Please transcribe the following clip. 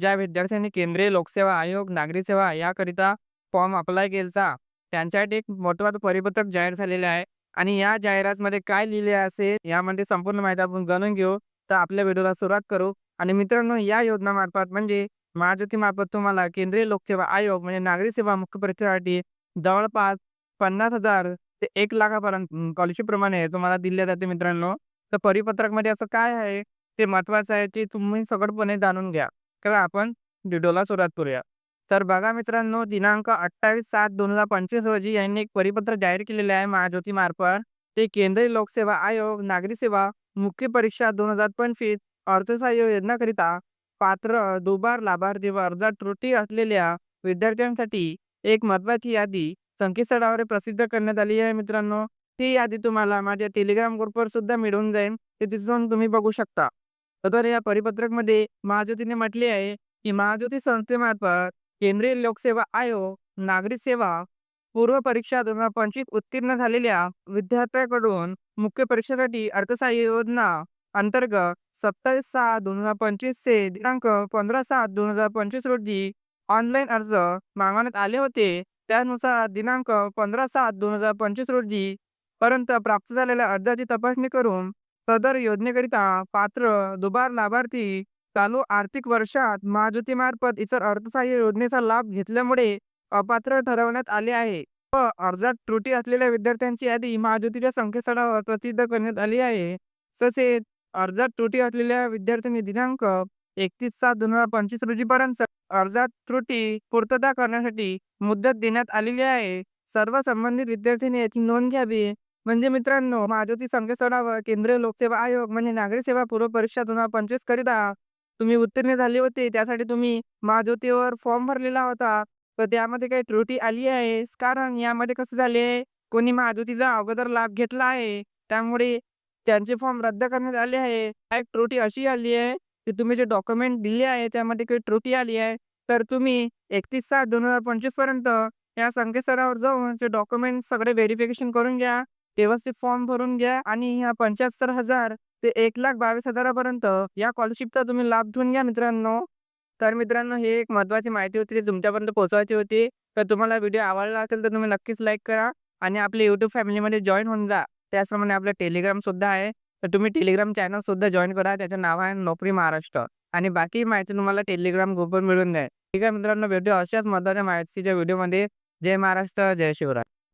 ज्या विद्यार्थ्यांनी केंद्रीय लोकसेवा आयोग नागरी सेवा याकरिता फॉर्म अप्लाय केलता त्यांच्यासाठी एक महत्त्वाचं परिपत्रक जाहीर झालेले आहे. आणि या जाहिरातमध्ये काय लिहिले असेल यामध्ये संपूर्ण माहिती आपण जाणून घेऊ. तर आपल्या व्हिडिओला सुरुवात करू. आणि मित्रांनो या योजनामार्फत म्हणजे महाज्योतीमार्फत तुम्हाला केंद्रीय लोकसेवा आयोग म्हणजे नागरी सेवा मुख्य परीक्षेसाठी जवळपास पन्नास हजार ते एक लाखापर्यंत स्कॉलरशिपप्रमाणे तुम्हाला दिले जाते मित्रांनो. तर परिपत्रकमध्ये असं काय आहे ते महत्त्वाचं आहे ते तुम्ही सगळंपणे जाणून घ्या. तर आपण व्हिडिओला सुरुवात करूया. तर बघा मित्रांनो दिनांक अठ्ठावीस सात दोन हजार पंचवीस रोजी यांनी एक परिपत्र जाहीर केलेले आहे महाज्योती मार्फत ते केंद्रीय लोकसेवा आयोग नागरी सेवा मुख्य परीक्षा दोन हजार पंचवीस अर्थसहाय्य योजनाकरिता पात्र दुबार लाभार्थी व अर्जात त्रुटी असलेल्या विद्यार्थ्यांसाठी एक महत्वाची यादी संकेतस्थळावर प्रसिद्ध करण्यात आली आहे मित्रांनो. ती यादी तुम्हाला माझ्या टेलिग्राम ग्रुपवर सुद्धा मिळून जाईल. ते तिथून तुम्ही बघू शकता. तर या परिपत्रकमध्ये महाज्योतीने म्हटले आहे की महाज्योती संस्थेमार्फत केंद्रीय लोकसेवा आयोग नागरी सेवा पूर्व परीक्षा दोन हजार पंचवीस उत्तीर्ण झालेल्या विद्यार्थ्यांकडून मुख्य परीक्षेसाठी अर्थसहाय्य योजना अंतर्गत सत्तावीस सहा दोन हजार पंचवीस ते दिनांक पंधरा सात दोन हजार पंचवीस रोजी ऑनलाईन अर्ज मागवण्यात आले होते. त्यानुसार दिनांक पंधरा सात दोन हजार पंचवीस रोजी पर्यंत प्राप्त झालेल्या अर्जाची तपासणी करून सदर योजनेकरिता पात्र दुबार लाभार्थी चालू आर्थिक वर्षात महाज्योतीमार्फत इतर अर्थसहाय्य योजनेचा लाभ घेतल्यामुळे अपात्र ठरवण्यात आले आहे. व अर्जात त्रुटी असलेल्या विद्यार्थ्यांची यादी महाज्योतीच्या संकेतस्थळावर प्रसिद्ध करण्यात आली आहे. तसेच अर्जात त्रुटी असलेल्या विद्यार्थ्यांनी दिनांक एकतीस सात दोन हजार पंचवीस रोजीपर्यंत अर्जात त्रुटी पूर्तता करण्यासाठी मुदत देण्यात आलेली आहे. सर्व संबंधित विद्यार्थ्यांनी याची नोंद घ्यावी. म्हणजे मित्रांनो महाज्योती संकेतस्थळावर केंद्रीय लोकसेवा आयोग म्हणजे नागरी सेवा पूर्व परीक्षा दोन हजार पंचवीस करिता तुम्ही उत्तीर्ण झाले होते. त्यासाठी तुम्ही महाज्योतीवर फॉर्म भरलेला होता. तर त्यामध्ये काही त्रुटी आली आहे. कारण यामध्ये कसं झाले कोणी महाज्योतीचा अगोदर लाभ घेतला आहे. त्यामुळे त्यांचे फॉर्म रद्द करण्यात आले आहे. एक त्रुटी अशी आली आहे की तुम्ही जे डॉक्युमेंट दिले आहे त्यामध्ये काही त्रुटी आली आहे. तर तुम्ही एकतीस सात दोन हजार पंचवीसपर्यंत या संकेतस्थळावर जाऊन ते डॉक्युमेंट सगळे व्हेरिफिकेशन करून घ्या. व्यवस्थित फॉर्म भरून घ्या आणि ह्या पंच्याहत्तर हजार ते एक लाख बावीस हजारापर्यंत या स्कॉलरशिपचा तुम्ही लाभ घेऊन घ्या मित्रांनो. तर मित्रांनो हे एक महत्त्वाची माहिती होती ती तुमच्यापर्यंत पोहोचवायची होती. तर तुम्हाला व्हिडिओ आवडला असेल तर तुम्ही नक्कीच लाईक करा आणि आपल्या यूट्यूब फॅमिलीमध्ये जॉईन होऊन जा. त्याचप्रमाणे आपलं टेलिग्रामसुद्धा आहे. तर तुम्ही टेलिग्राम चॅनलसुद्धा जॉईन करा. त्याचं नाव आहे नोकरी महाराष्ट्र. आणि बाकी माहिती तुम्हाला टेलिग्राम ग्रुपवर मिळून जाईल. ठीक आहे मित्रांनो व्हिडिओ अशाच महत्त्वाच्या माहितीच्या व्हिडिओमध्ये जय महाराष्ट्र जय शिवराय.